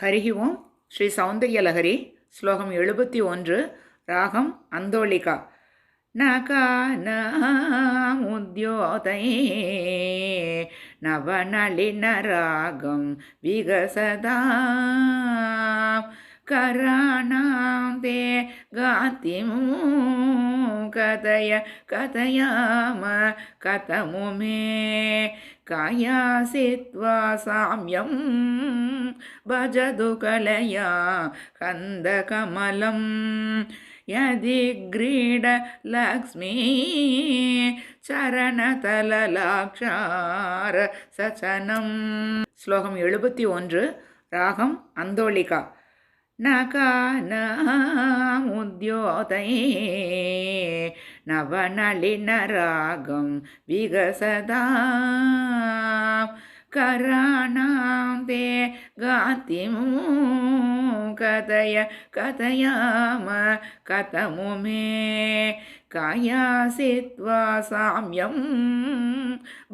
ஹரிஹி ஓம் ஸ்ரீ சௌந்தர்யலஹரி ஸ்லோகம் எழுபத்தி ஒன்று ராகம் அந்தோளிகா நகானமுத்யோதயே நவநளினராகம் விகசதா कराणां ते गातिं कथय कथयाम कथमु मे कायासित्वा साम्यं भजतु कलया कन्दकमलं यदि ग्रीडलक्ष्मी சரணதலலாட்சார சச்சனம் ஸ்லோகம் எழுபத்தி ஒன்று ராகம் அந்தோளிகா नकानमुद्योतये नवनलिनरागं विगसदा कराणां ते गातिं कथय कथयाम कथमु मे कायासित्वा साम्यं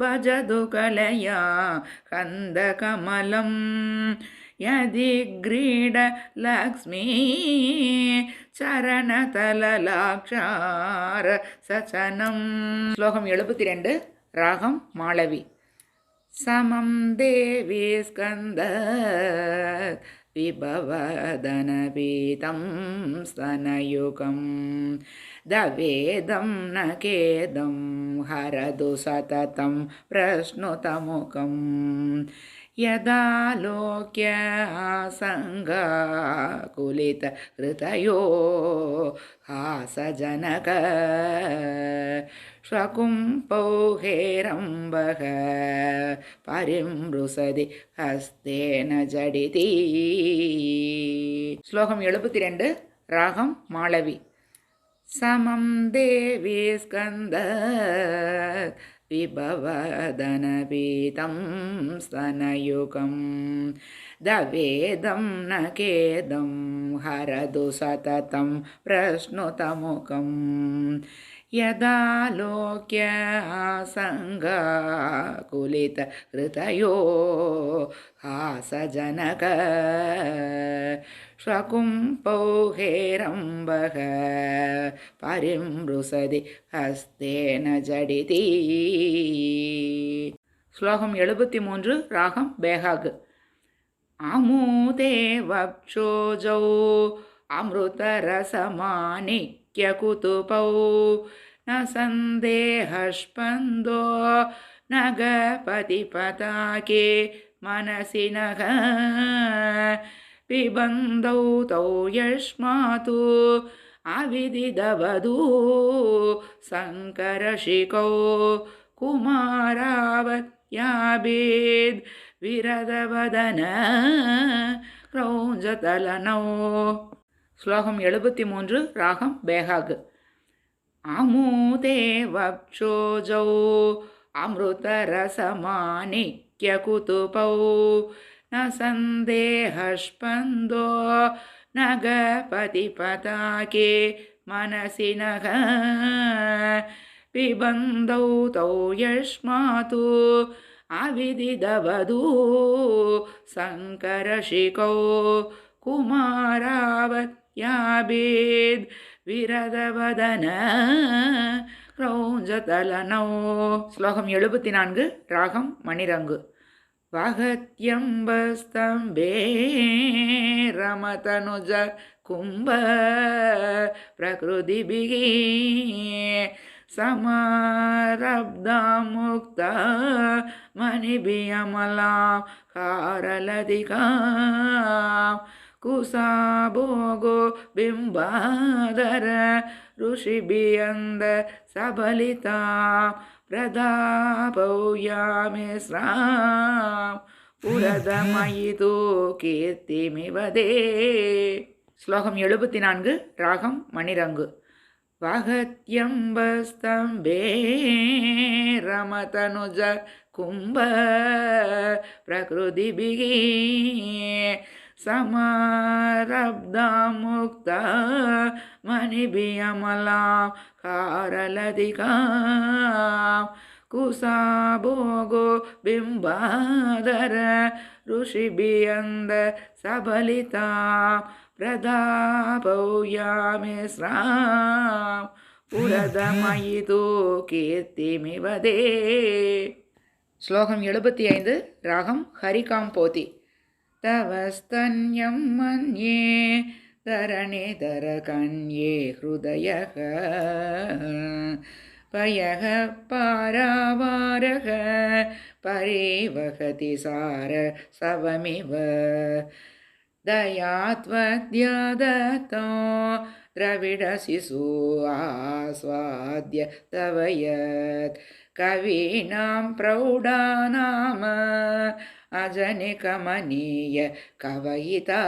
भजतु कलया कन्दकमलम् यदि ग्रीडलक्ष्मी சரணதலலாட்சார சச்சனம் ஸ்லோகம் எழுபத்தி ரெண்டு ராகம் மாளவி சமம் தேவி ஸ்கந்த विभवदनपीतं स्तनयुगं दवेदं न खेदं हरतु सततं प्रश्नुतमुखम् यदालोक्य आसङ्गाकुलितहृतयो हासजनक श्वकुम्पौ हेरम्बः परिमृसदि हस्तेन जडिति श्लोकम् एलुपतिरण्ड् रागं माळवि समं देवी स्कन्द വിഭവദനപീതം സ്തനയുഗം ദവേദം ന കേദം ഹരതു സതതം പ്രശ്നുതമുഖം सततं प्रश्नुतमुखम् यदालोक्य सङ्गाकुलितहृदयो हासजनक श्वकुम्पौ हेरम्बः परिमृसति हस्तेन जडिति ஸ்லோகம் எழுபத்தி மூன்று ராகம் பேகாக் அமுதே வக்ஷோஜௌ अमृतरसमाणिक्यकुतुपौ न सन्देहस्पन्दो नगपतिपताके मनसि नः। पिबन्धौ तौ यस्मातु अविदिदवधू शङ्करशिकौ कुमारावत्याभेद् विरदवदन क्रौञ्जतलनौ ஸ்லோகம் எழுபத்தி மூன்று ராகம் பேகாக் அமுதே வக்ஷோஜௌ அமிர்தரசமாணிக்யகுதுபௌ न सन्देहस्पन्दो नगपतिपताके मनसि नः पिबन्धौ तौ यस्मातु अविदिदवधू शङ्करशिकौ कुमारावत् யாபேத் விரதவதன க்ரௌஞ்சதலனோ ஸ்லோகம் எழுபத்தி நான்கு ராகம் மணிரங்கு வகத்யம்பஸ்தம்பே ரமதனுஜ கும்ப பிரகிருதிபிகி समारब्धा मुक्ता मणिभियमलां कारलधिकाम् ಕುಸಾಭೋಗೋ ಬಿಂಬಾದರ ಋಷಿಬಿಯಂದ ಸಬಲಿತಾ ಪ್ರದಾಪೌಯಾಮಿ ಸ್ರಾಂ புரத மயிதோ கீர்த்திமிவதே ஸ்லோகம் எழுபத்தி நான்கு ராகம் மணிரங்கு. வகத்யம்பஸ்தம்பே ரமதனுஜ கும்ப பிரகிருதிபிகே சமாரப்தா முக்தா மணிபியமலாம் காரலதிகாம் ಕುಸಾಭೋಗೋ ಬಿಂಬಾದರ ಋಷಿಬಿಯಂದ ಸಬಲಿತ ಪ್ರದಾಪೌಯಾಮಿಸ್ರಾಂ ಪುರದಮಯಿತು ಕೀರ್ತಿಮಿವದೇ ஸ்லோகம் எழுபத்தி ஐந்து ராகம் ஹரிகாம் போதி. तव स्तन्यं मन्ये धरणिधरकन्ये हृदयः। पयः पारावारः परे वहति सार सवमिव। दयात्वद्यदत्तो द्रविडशिशु आस्वाद्य तव यत् कवीनां प्रौढानाम அஜனி கமனீய கவயிதா.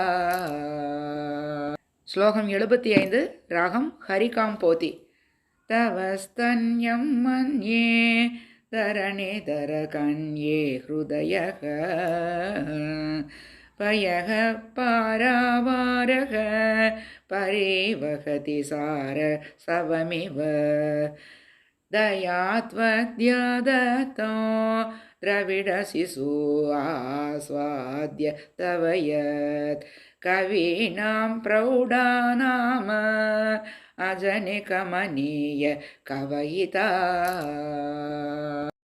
ஸ்லோகம் எழுபத்தி ஐந்து ராகம் ஹரிகாம் போதி. தவஸ்தன்யம் மன்யே தரணிதர கன்யே ஹிருதயக பயக பாராவாரக பரேவகதி சார சவமிவ. தயாத்வத்யாதோ द्रविडशिशु आस्वाद्य तव यत् कवीनां प्रौढानाम अजनिकमनीय कवयिता